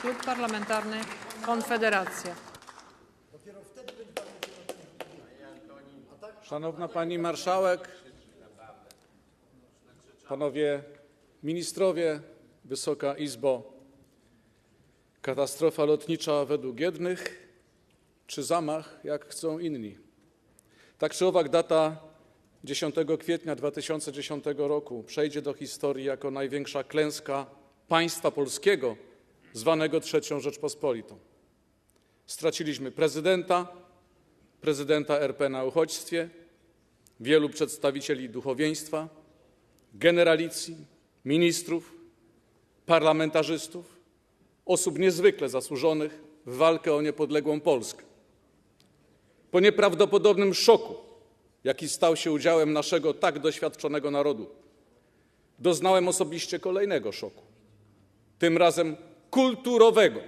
Klub Parlamentarny Konfederacja. Szanowna Pani Marszałek, Panowie Ministrowie, Wysoka Izbo, katastrofa lotnicza według jednych, czy zamach, jak chcą inni. Tak czy owak data 10 kwietnia 2010 roku przejdzie do historii jako największa klęska państwa polskiego, zwanego III Rzeczpospolitą. Straciliśmy prezydenta, prezydenta RP na uchodźstwie, wielu przedstawicieli duchowieństwa, generalicji, ministrów, parlamentarzystów, osób niezwykle zasłużonych w walkę o niepodległą Polskę. Po nieprawdopodobnym szoku, jaki stał się udziałem naszego tak doświadczonego narodu, doznałem osobiście kolejnego szoku, tym razem kulturowego,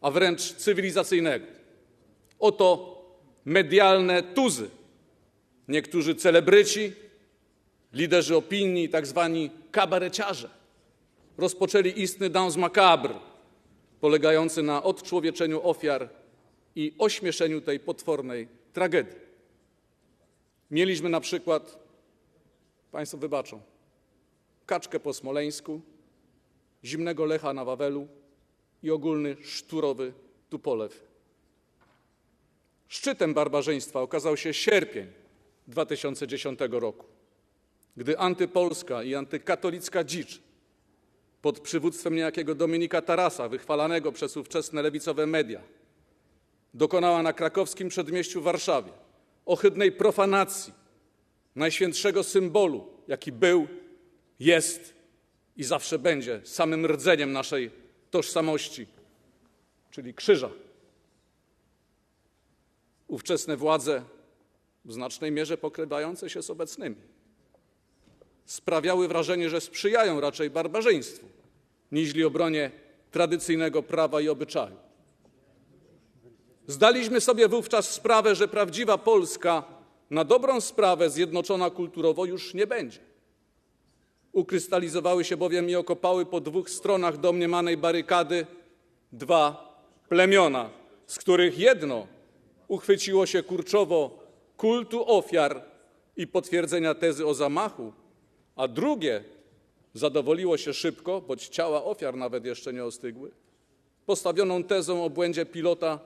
a wręcz cywilizacyjnego. Oto medialne tuzy. Niektórzy celebryci, liderzy opinii, tak zwani kabareciarze rozpoczęli istny dans macabre, polegający na odczłowieczeniu ofiar i ośmieszeniu tej potwornej tragedii. Mieliśmy na przykład, Państwo wybaczą, kaczkę po smoleńsku, zimnego Lecha na Wawelu i ogólny szturowy Tupolew. Szczytem barbarzyństwa okazał się sierpień 2010 roku, gdy antypolska i antykatolicka dzicz pod przywództwem niejakiego Dominika Tarasa, wychwalanego przez ówczesne lewicowe media, dokonała na krakowskim przedmieściu w Warszawie ohydnej profanacji najświętszego symbolu, jaki był, jest i zawsze będzie samym rdzeniem naszej tożsamości, czyli krzyża. Ówczesne władze, w znacznej mierze pokrywające się z obecnymi, sprawiały wrażenie, że sprzyjają raczej barbarzyństwu, niźli obronie tradycyjnego prawa i obyczaju. Zdaliśmy sobie wówczas sprawę, że prawdziwa Polska na dobrą sprawę zjednoczona kulturowo już nie będzie. Ukrystalizowały się bowiem i okopały po dwóch stronach domniemanej barykady dwa plemiona, z których jedno uchwyciło się kurczowo kultu ofiar i potwierdzenia tezy o zamachu, a drugie zadowoliło się szybko, choć ciała ofiar nawet jeszcze nie ostygły, postawioną tezą o błędzie pilota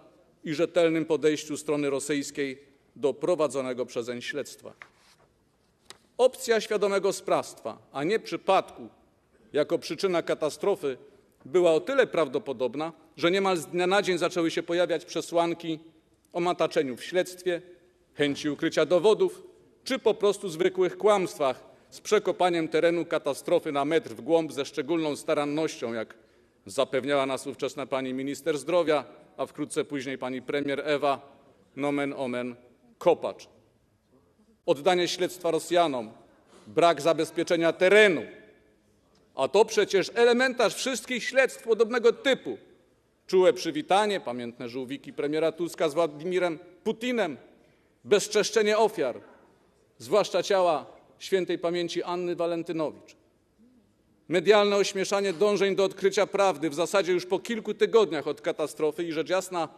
i rzetelnym podejściu strony rosyjskiej do prowadzonego przezeń śledztwa. Opcja świadomego sprawstwa, a nie przypadku jako przyczyna katastrofy była o tyle prawdopodobna, że niemal z dnia na dzień zaczęły się pojawiać przesłanki o mataczeniu w śledztwie, chęci ukrycia dowodów czy po prostu zwykłych kłamstwach z przekopaniem terenu katastrofy na metr w głąb ze szczególną starannością, jak zapewniała nas ówczesna pani minister zdrowia, a wkrótce później pani premier Ewa nomen omen Kopacz. Oddanie śledztwa Rosjanom, brak zabezpieczenia terenu, a to przecież elementarz wszystkich śledztw podobnego typu. Czułe przywitanie, pamiętne żółwiki premiera Tuska z Władimirem Putinem, bezczeszczenie ofiar, zwłaszcza ciała świętej pamięci Anny Walentynowicz. Medialne ośmieszanie dążeń do odkrycia prawdy w zasadzie już po kilku tygodniach od katastrofy i rzecz jasna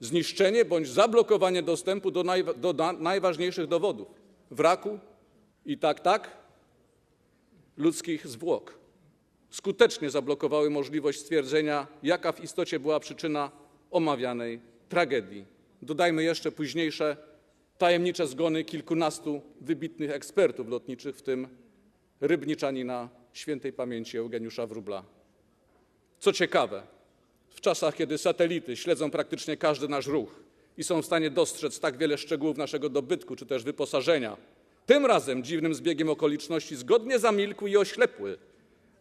zniszczenie bądź zablokowanie dostępu do, naj, do najważniejszych dowodów wraku i tak, tak ludzkich zwłok skutecznie zablokowały możliwość stwierdzenia, jaka w istocie była przyczyna omawianej tragedii. Dodajmy jeszcze późniejsze tajemnicze zgony kilkunastu wybitnych ekspertów lotniczych, w tym rybniczanina świętej pamięci Eugeniusza Wróbla. Co ciekawe, w czasach, kiedy satelity śledzą praktycznie każdy nasz ruch i są w stanie dostrzec tak wiele szczegółów naszego dobytku czy też wyposażenia, tym razem dziwnym zbiegiem okoliczności zgodnie zamilkły i oślepły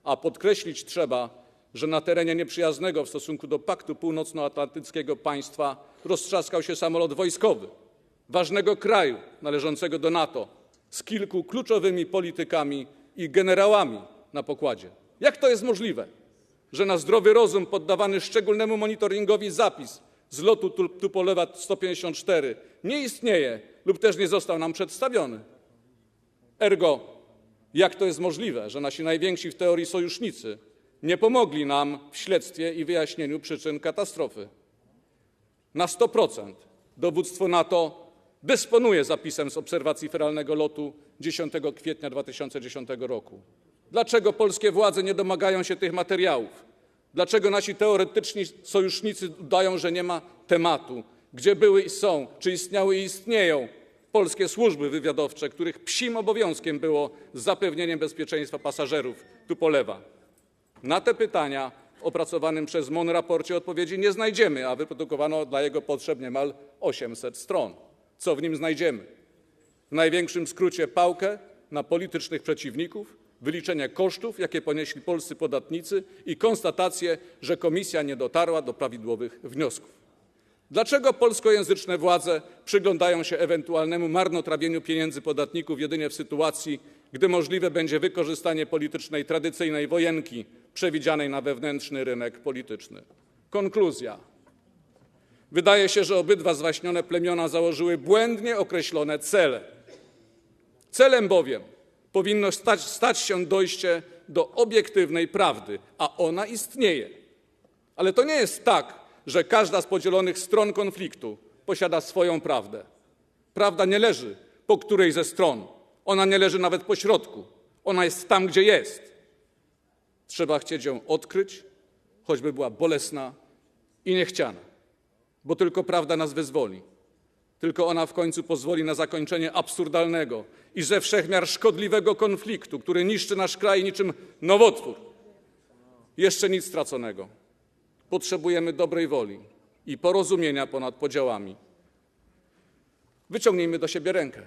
a podkreślić trzeba, że na terenie nieprzyjaznego w stosunku do Paktu Północnoatlantyckiego państwa roztrzaskał się samolot wojskowy ważnego kraju należącego do NATO z kilku kluczowymi politykami i generałami na pokładzie. Jak to jest możliwe, że na zdrowy rozum poddawany szczególnemu monitoringowi zapis z lotu Tupolewa 154 nie istnieje lub też nie został nam przedstawiony? Ergo jak to jest możliwe, że nasi najwięksi w teorii sojusznicy nie pomogli nam w śledztwie i wyjaśnieniu przyczyn katastrofy. Na 100% dowództwo NATO dysponuje zapisem z obserwacji feralnego lotu 10 kwietnia 2010 roku. Dlaczego polskie władze nie domagają się tych materiałów? Dlaczego nasi teoretyczni sojusznicy udają, że nie ma tematu? Gdzie były i są, czy istniały i istnieją polskie służby wywiadowcze, których psim obowiązkiem było zapewnienie bezpieczeństwa pasażerów Tupolewa? Na te pytania w opracowanym przez MON raporcie odpowiedzi nie znajdziemy, a wyprodukowano dla jego potrzeb niemal 800 stron. Co w nim znajdziemy? W największym skrócie pałkę na politycznych przeciwników, wyliczenie kosztów, jakie ponieśli polscy podatnicy i konstatację, że komisja nie dotarła do prawidłowych wniosków. Dlaczego polskojęzyczne władze przyglądają się ewentualnemu marnotrawieniu pieniędzy podatników jedynie w sytuacji, gdy możliwe będzie wykorzystanie politycznej tradycyjnej wojenki przewidzianej na wewnętrzny rynek polityczny? Konkluzja. Wydaje się, że obydwa zwaśnione plemiona założyły błędnie określone cele. Celem bowiem powinno stać, stać się dojście do obiektywnej prawdy, a ona istnieje. Ale to nie jest tak, że każda z podzielonych stron konfliktu posiada swoją prawdę. Prawda nie leży po której ze stron, ona nie leży nawet po środku, ona jest tam, gdzie jest. Trzeba chcieć ją odkryć, choćby była bolesna i niechciana, bo tylko prawda nas wyzwoli. Tylko ona w końcu pozwoli na zakończenie absurdalnego i ze wszechmiar szkodliwego konfliktu, który niszczy nasz kraj niczym nowotwór. Jeszcze nic straconego. Potrzebujemy dobrej woli i porozumienia ponad podziałami. Wyciągnijmy do siebie rękę.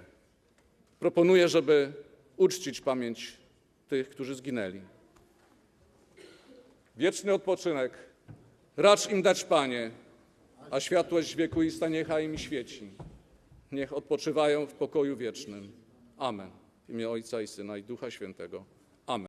Proponuję, żeby uczcić pamięć tych, którzy zginęli. Wieczny odpoczynek racz im dać, Panie, a światłość wiekuista niechaj im świeci. Niech odpoczywają w pokoju wiecznym. Amen. W imię Ojca i Syna i Ducha Świętego.